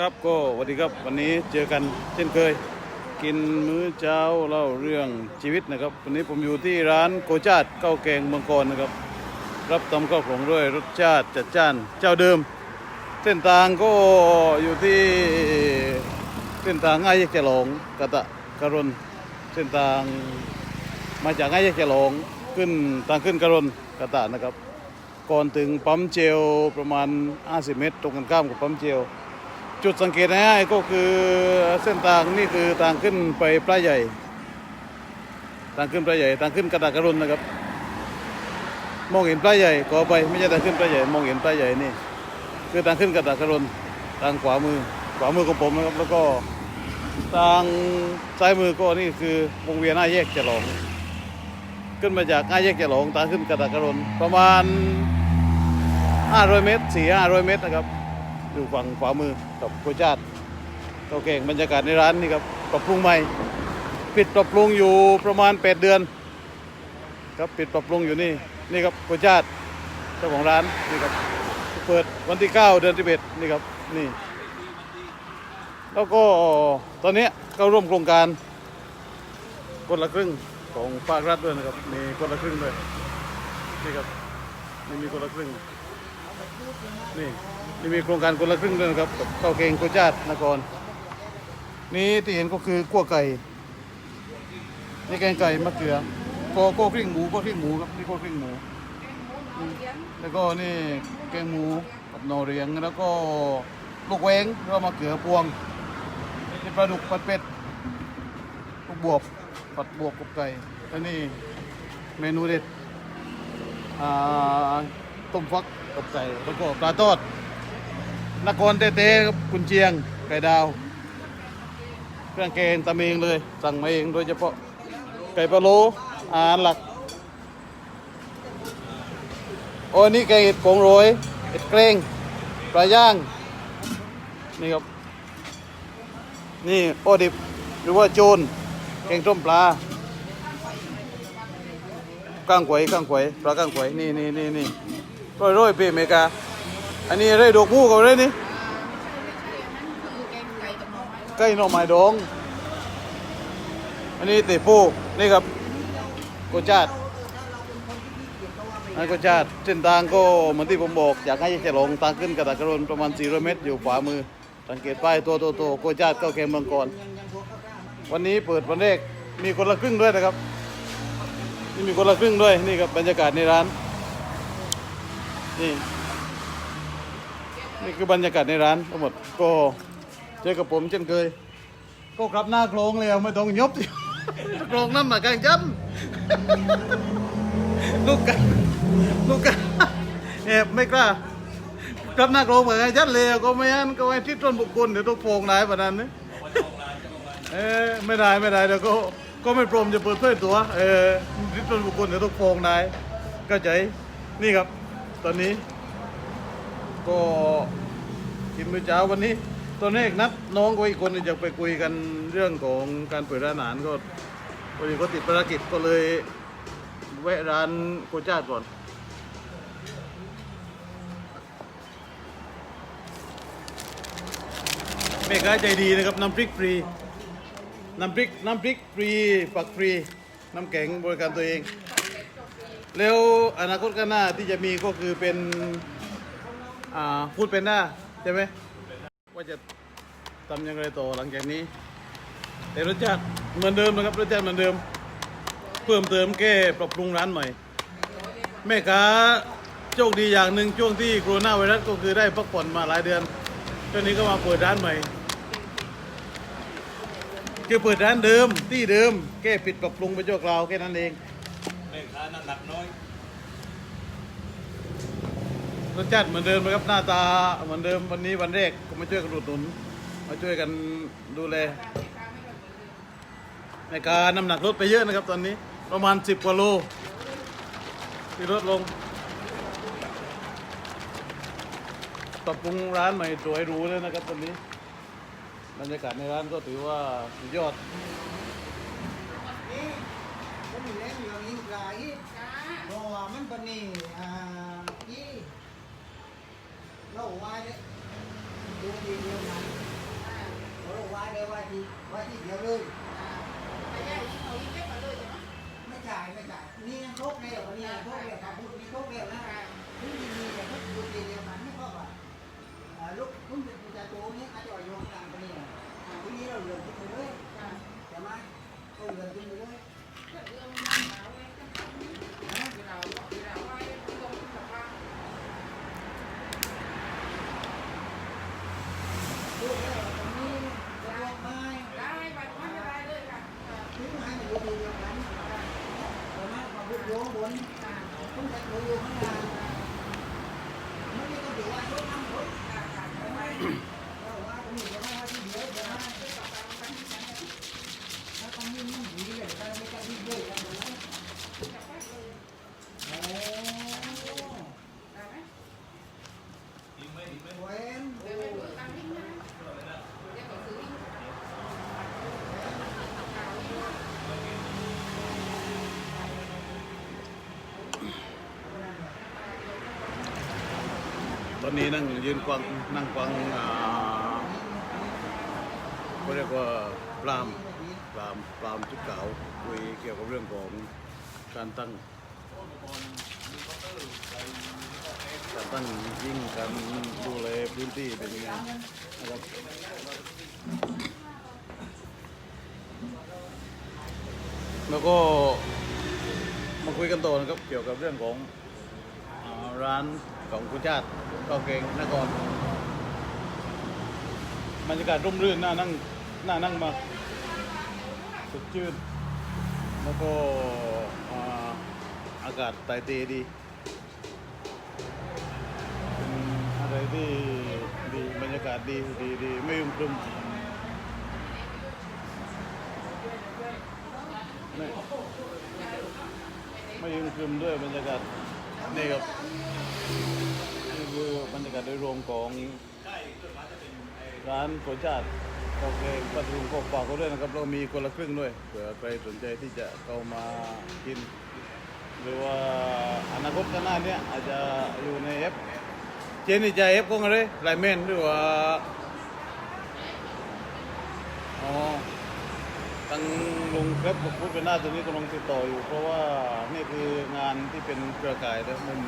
ครับก็สวัสดีครับวันนี้เจอกันเช่นเคย กินมื้อเช้าเล่าเรื่องชีวิตนะครับวันนี้ผมอยู่ที่ร้านโกจาดข้าวแกงเมืองกรนะครับ รับตำข้าวของด้วยรสชาติจัดจ้านเจ้าเดิม เส้นทางก็อยู่ที่เส้นทางง่ายแยกเจหลงกะตะกะรนเส้นทางมาจากง่ายแยกเจหลงขึ้นทางขึ้นกะรนกะตะนะครับ ก่อนถึงปั๊มเจลประมาณ 50 เมตร ตรงกันข้ามกับปั๊มเจล จุดสังเกตง่ายก็คือเส้นทางนี่คือทางขึ้นไปปลาใหญ่ ทางขึ้นปลาใหญ่ ทางขึ้นกระดากระรุนนะครับ มองเห็นปลาใหญ่ก็ไปไม่ใช่ทางขึ้นปลาใหญ่ มองเห็นปลาใหญ่นี่ คือทางขึ้นกระดากระรุนทางขวามือ ขวามือของผมนะครับ แล้วก็ทางซ้ายมือก็นี่คือวงเวียนหน้าแยกฉลงขึ้นมาจากหน้าแยกฉลงทางขึ้นกระดากระรุนประมาณ500เมตร4 500เมตรนะครับ อยู่ฝั่งขวามือกับโคชาติเตาเก่งบรรยากาศในร้านนี่ครับปรับปรุงใหม่ ปิดปรับปรุงอยู่ประมาณ 8 เดือน ครับปิดปรับปรุงอยู่นี่นี่ครับโคชาติเจ้าของร้านนี่ครับเปิดวันที่ 9 เดือนที่11นี่ครับนี่ แล้วก็ตอนนี้ก็ร่วมโครงการคนละครึ่งของภาครัฐด้วยนะครับ มีคนละครึ่งด้วยนี่ครับนี่มีคนละครึ่งนี่ นี่มีโครงการคนละครึ่งด้วยนะครับกับข้าวเกงโคชาตนครนี่ที่เห็นก็คือกั้วไก่นี่แกงไก่มะเขือโกโก้ครึ่งหมูโก็ครึ่งหมูครับนี่โก็ครึ่งหมูแล้วก็นี่แกงหมูกับหน่อเรียงแล้วก็ลูกเวงแล้วมะเขือพวงนี่ปลาดุกผัดเป็ดลูกบวบผัดบวบกับไก่แล้วนี่เมนูเด็ดต้มฟักกับไก่แล้วก็ปลาทอด นครเต้ๆครับกุนเชียง ไก่ดาว เครื่องแกงตำเองเลย สั่งมาเองโดยเฉพาะ ไก่ปลาโลอาหารหลัก โอ้นี่แกงเห็ดโขงโรยเห็ดเกรงปลาย่าง นี่ครับ นี่โอดิบ หรือว่าโจนแกงต้มปลาก้างขวยก้างขวยปลาก้างขวยนี่นี่นี่นี่ร้อยร้อยปีเมกา อันนี้อะไรดอกมูกับอะไรนี่ใกล้หน่อไม้ดองอันนี้เตปูนี่ครับโกจาดอันโกจาดเส้นทางก็เหมือนที่ผมบอกอยากให้จะลงทางขึ้นกระดากระรนประมาณ400เมตรอยู่ขวามือ สังเกตป้ายตัวโตๆโกจาดเข้าเกมเมืองกรวันนี้เปิดวันแรกมีคนละครึ่งด้วยนะครับนี่มีคนละครึ่งด้วยนี่ครับบรรยากาศในร้านนี่ นี่คือบรรยากาศในร้านทั้งหมดก็เจอกับผมเช่นเคย ก็กลับหน้าโครงเลยเอาไม่ต้องยบโครงนั่นมากางจันลูกกันลูกกันแอบไม่กล้ากลับหน้าโครงเหมือนไงจันเลยก็ไม่งั้นก็ไอ้ที่ต้นบุคคลเดี๋ยวต้องโพงนายแบบนั้นนี่เออไม่ได้ไม่ได้เดี๋ยวก็ก็ไม่พรมจะเปิดเผยตัว เออที่ต้นบุคคลเดี๋ยวต้องโพงนายเข้าใจนี่ครับ ตอนนี้ ก็กินมื้อเช้าวันนี้ ตอนแรกนัดน้องก็อีกคนจะไปคุยกันเรื่องของการเปิดร้านอาหารก็พอดีก็ติดภารกิจก็เลยแวะร้านโกจาก่อนแม่ค้าใจดีนะครับน้ำพริกฟรีน้ำพริกน้ำพริกฟรีปักฟรีน้ำแข็งบริการตัวเอง แล้วอนาคตข้างหน้าที่จะมีก็คือเป็น อ่าพูดเป็นหน้าใช่ไหมว่าจะทำย่างไรต่อหลังจากนี้ แต่รสชาติเหมือนเดิมนะครับรสชาติเหมือนเดิม เพิ่มเติมแก้ปรับปรุงร้านใหม่ แม่ค้าโชคดีอย่างหนึ่งช่วงที่โคโรนาไวรัสก็คือได้พักผ่อนมาหลายเดือนช่วงนี้ก็มาเปิดร้านใหม่คือเปิดร้านเดิมที่เดิมแก้ปิดปรับปรุงไปชั่วคราวแค่นั้นเองแม่ค้าน้ำหนักน้อย รสชาติเหมือนเดิมนะครับหน้าตาเหมือนเดิมวันนี้วันแรกก็มาช่วยกันอุดหนุนมาช่วยกันดูแลในการน้ำหนักลดไปเยอะนะครับ ตอนนี้ประมาณ 10กว่าโลที่ลดลงปรับปรุงร้านใหม่สวยหรูเลยนะครับตอนนี้บรรยากาศในร้านก็ถือว่าสุดยอดก็มีแรงเหลืองอีกหลายเพราะว่ามันปนนี่อ่าอี เราไว้เนี่ยดูดีเดียวนะเขาลงว่าเลยว่าที่ว่าที่เดียวเลยไม่จ่ายไม่จ่ายนี่ยังครบแล้วนี่ยังครบแล้วครับพูดนี่ครบแล้วนะนี่นี่นี่แต่ก็ดูดีเดียวมันไม่ครบอะลูกคุณจะโตนี้อาจจะโยงกลางไปนี่อ่าทีนี้เราเหลือขึ้นไปเลยใช่ไหมก็เหลือขึ้นไปเลยดแล้วตรงนี้จะลงไม้ทิ้งให้มันอยู่ดีเดียวกันใช่ไหมมาพูดโยงบนคุณจะโยงข้างล่างไม่ได้ต้องถือว่าโยงทำผลใช่ไหมเราว่าตรงนี้จะไม่ว่าที่เดียวใช่ไหม ถ้าต้องยิ่งยิ่งดีเลยถ้าไม่ต้องยิ่งด้วยกันนะโอ้ ดีไหมดีไหม เว้น ตอนนี้นั่งยืนฟังนั่งฟังเขาเรียกว่าปรามปรามปรามชุดขาวคุยเกี่ยวกับเรื่องของการตั้งการตั้งยิ่งการดูแลพื้นที่เป็นยังไงนะครับแล้วก็มาคุยกันต่อนะครับเกี่ยวกับเรื่องของ ร้านของกุณชาติก็เกงนครบรรยากาศร่มรื่นน่านั่งน่านั่งมากสดชื่นแล้วก็อากาศไตเตดีเป็นอะไรที่ดีบรรยากาศดีดีดีไม่ยุ่งครึมไม่ไม่ยุ่งครึมด้วยบรรยากาศ นี่ครับนี่คือบรรยากาศโดยรวมของร้านโกชาติโอเคปัตตุงกฝากเขาด้วยนะครับเรามีคนละครึ่งด้วยเผื่อใครสนใจที่จะเข้ามากิน หรือว่าอนาคตข้างหน้าเนี้ยอาจจะอยู่ในเอฟเจนี่จะเอฟก็อะไรไลน์แมนหรือว่าอ๋อ ตั้งลุงครับพูดเป็นหน้าตัวนี้กำลังติดต่ออยู่ เพราะว่านี่คืองานที่เป็นเครือข่ายแล้วมัน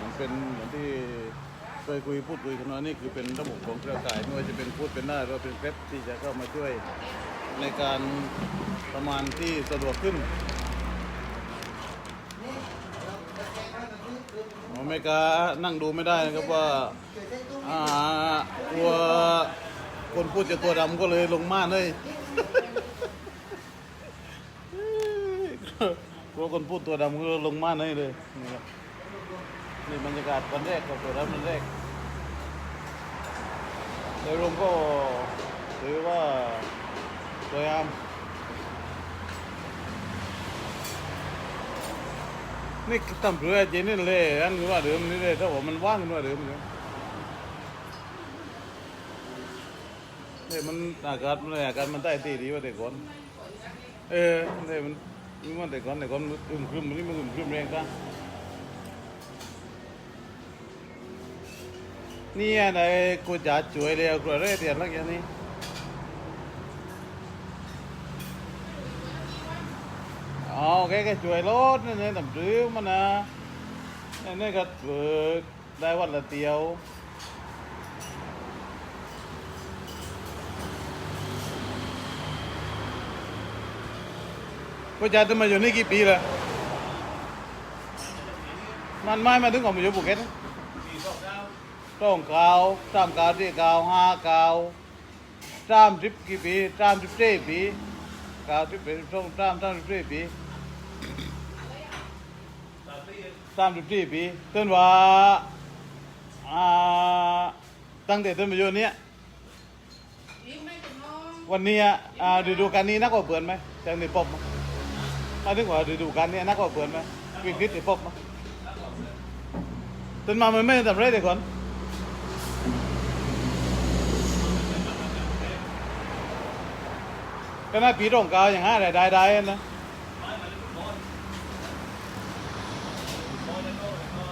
มันเป็นเหมือนที่เคยคุยพูดคุยกันว่านี่คือเป็นระบบของเครือข่ายไม่ว่าจะเป็นพูดเป็นหน้าหรือเป็นเครที่จะเข้ามาช่วยในการประมาณที่สะดวกขึ้นนี่เมไม่กล้านั่งดูไม่ได้นะครับว่าอ่าตัวคนพูดจะตัวดำก็เลยลงม่านเลย กลัวคนพูดตัวดำก็ลงมานให้เลยนี่ครับนี่บรรยากาศวันแรกกับตัวดำวันแรกโดยรวมก็ถือว่าสวยงามนี่ทำเพื่อเจนี่เลยอันนี้ว่าเดิมนี่เลยถ้าว่ามันว่างกันว่าเดิมเนี่ยเนี่ยมันอากาศมันอากาศมันใต้ตีดีกว่าแต่ก่อนเออเนี่ยมัน มันแต่ก่อนแต่ก่อนมันอึมครึมมันนี่มันอึมครึมแรงจังนี่อะไรกูจะช่วยเลยกูอะไรเตียนลักอย่างนี้อ๋อแกก็ช่วยรถนี่นี่ยทำซื้อมันนะนี่นี่ก็เปิดได้วันละเตียว ก็จะจะมาอยู่นี่กี่ปีล้วมันไม่มาถึงของมาอยู่ภูเก็ตปีสองเก้าต้องเกาสามเก้าวที่เก้าห้าเก้าสามสิบกี่ปีสามสิบสี่ปีเก้าวที่เป็นสองสามสามสิบสี่ปีสามปีสามสิบสี่ปีต้นว่าอ่าตั้งแต่ต้นมาอยู่เนี้ยวันนี้อะอ่าฤดูกาลนี้นักกว่าเปิดไหมจากนี้ปบมั้ มาถึงว่าฤดูกาลนี้นักกว่าเปิดไหมวิกฤตที่ปบมั้ยต้นมามันไม่ทำไรเด็กคนก็น่าปีตรงกาวอย่างห้าได้ได้ได้นะไม้มาเล่นฟุตบอลฟุตบอลแล้วนแล้ก็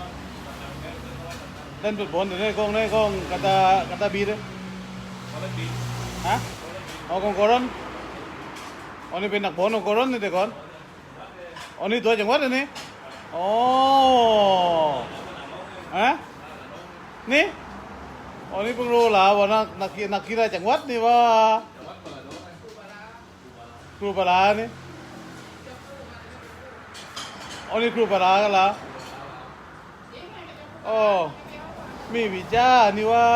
ต่างเนฟุตบอลอยู่ในกองในกองกาตากาตาบีด้วยๆเล่นปีฮะเขาเล่นปีอ๋อกองกรอนอ๋อนี่เป็นนักบอลของกรอนนี่แต่ก่อน อ๋อนี่ตัวจังหวัดอันนี้โอ๋อฮะนี่อ๋อนี่เพิ่งรู้ล้วว่านักนักกีนักกีฬาจังหวัดนี่ว่าครูปลานี่อ๋อนี่ครูปลากันละโอ๋อมีวิจานี่ว่า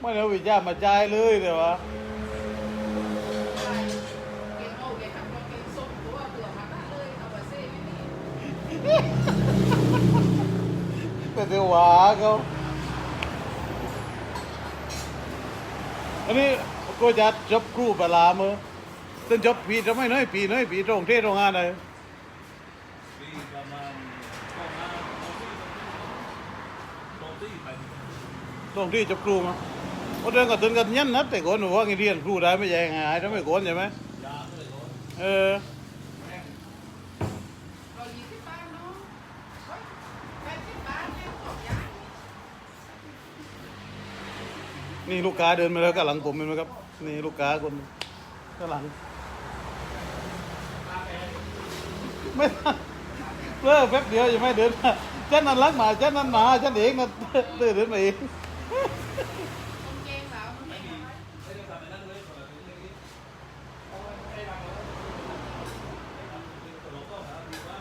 ไม่เอาวิจามาจ่ายเลยเดี๋ยววะ แต่เดี๋ยวหวาเขาอันนี้ก็จะจบครูปลาเมื่อต้นจบปีจะไม่น้อยปีน้อยปีตรงเทศตรงงานเลย ปีประมาณก็มาตรงที่ไป ตรงที่จบครูมาโอ้เดินกับตื่นกันยันนะแต่ก่อนหนูว่าไงเนี่ลูกค้าเดินมาแล้วก็หลังผมเห็นไหมครับ นี่ลูกค้าคนก็หลัง ไม่เลิกแป๊บเดียวยังไม่เดินมาฉันนั้นลักหมาฉันนั้นหมาฉันเองนะเดินเดินมาเองไม่ได้ทำไปนั่นเลยคนละทีนี้เราก็หาดูว่า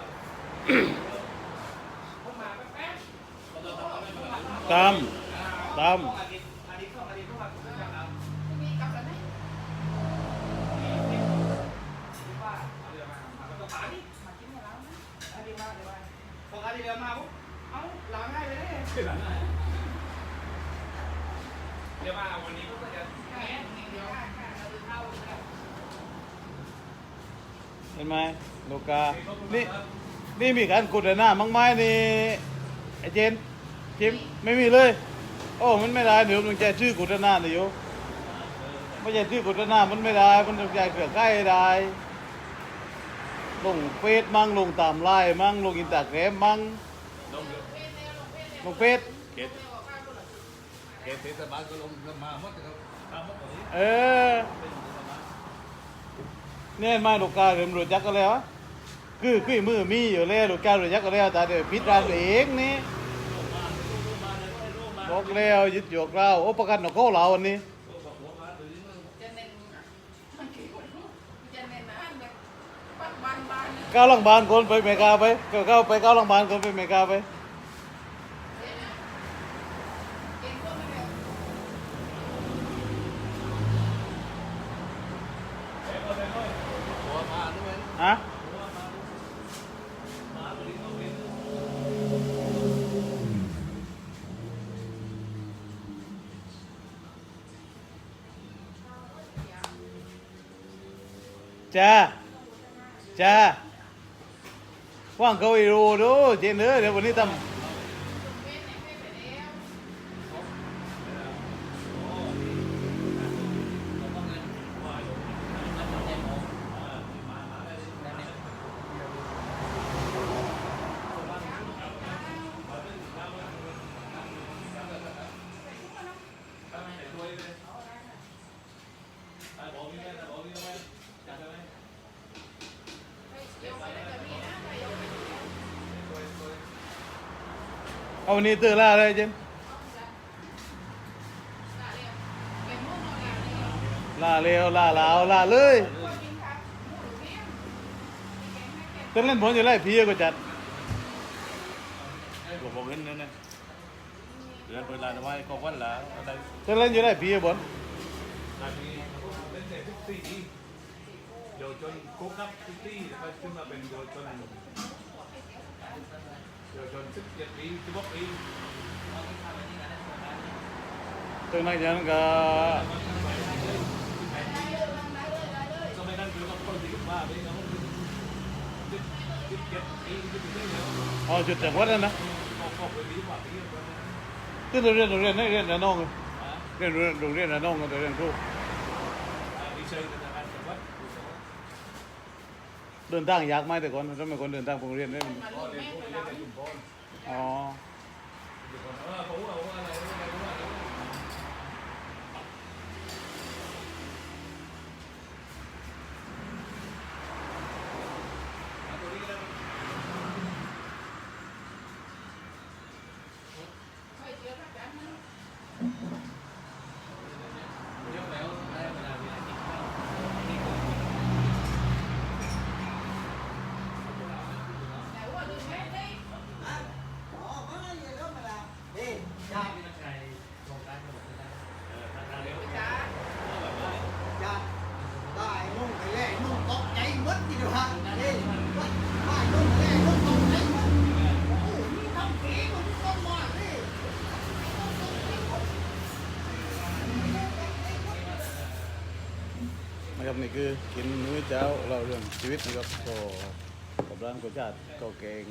ตามตาม เดี๋ย วันนี้ก็จะเห็นไหมลูกา นี่ นี่มีการกดหน้ามั้งไหมนี่ไอเจนจิมไม่มีเลย โอ้ มันไม่ได้เดี๋ยวมันจะชื่อกดหน้าเดี๋ยวไม่ใช่ชื่อกดหน้ามันไม่ได้ มันต้องใจเกลือใกล้ได้ลงเฟซมั่งลงตามไลน์มั่งลงอินสตาแกรมมั่งลงเยอะลงเฟซ เกตเกตเทศบาลก็ลงมาหมดครับทำหมดเลยเออ เนี่ยเห็นไหมาลูกค้าเริ่มรู้จักกันแล้วอะคือคือมือมีอยู่แล้วลูกค้ารู้จักกันแล้วแต่เดี๋ยวพิดร้านตัวเองนี่บอกแล้วยึดโยกเราโอ้ประกันของเขาเราวันนี้ก้าวหลังบานคนไปเมกาไปก้าวก้าวไปก้าวหลังบานคนไปเมกาไปฮะ จ้าจ้าว่างเขาอีรูดูเจนเนอร์เดี๋ยววันนี้ทำ เอา วันนี้ตื่นล่าเลยเจนล่าเร็วล่าลาวล่าเลยตื่นเล่นบอลอยู่ไรพี่ก็จัดผมบอกเงินนั่นนะเดือนเวลาไว้ก็วันละอะไรตื่นเล่นอยู่ไรพี่บอลนาทีเล่นเสร็จทุกสี่เดี๋ยวจนครบนับทุกที่แล้วก็ขึ้นมาเป็นเดี๋ยวจน เดี๋ยวจนสิบเจ็ดปีสิบหกปีตื่นนั่งจันก็สมัยนั้ เดินทางยากไหมแต่ก่อนทำไมคนเดินทางไปโรงเรียนได้มันก็เรียนพวกเรียนในชุมพรอ๋อ เออผมว่าผมว่าอะไรอะไรผมว่าอะไร อ๋อมาเยอะมาแล้วเฮ้ยญาติญาติได้นุ่งไปแล่นุ่งตกใจหมดทีเดียวฮะเฮ้ยได้นุ่งไปแล่นุ่งตกใจหมดโอ้โหนี่ทำผีมันก็มาสิ นะครับนี่คือกินมื้อ เช้าเราเรื่องชีวิตนะครับก็กับร้านโกชาติเก่าแกง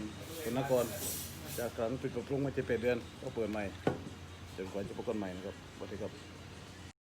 คุณนครจากครั้งปิดปรับปรุงมาจะเป็นเดือนก็เปิดใหม่จนกว่าจะพบกันใหม่นะครับสวัสดีครับ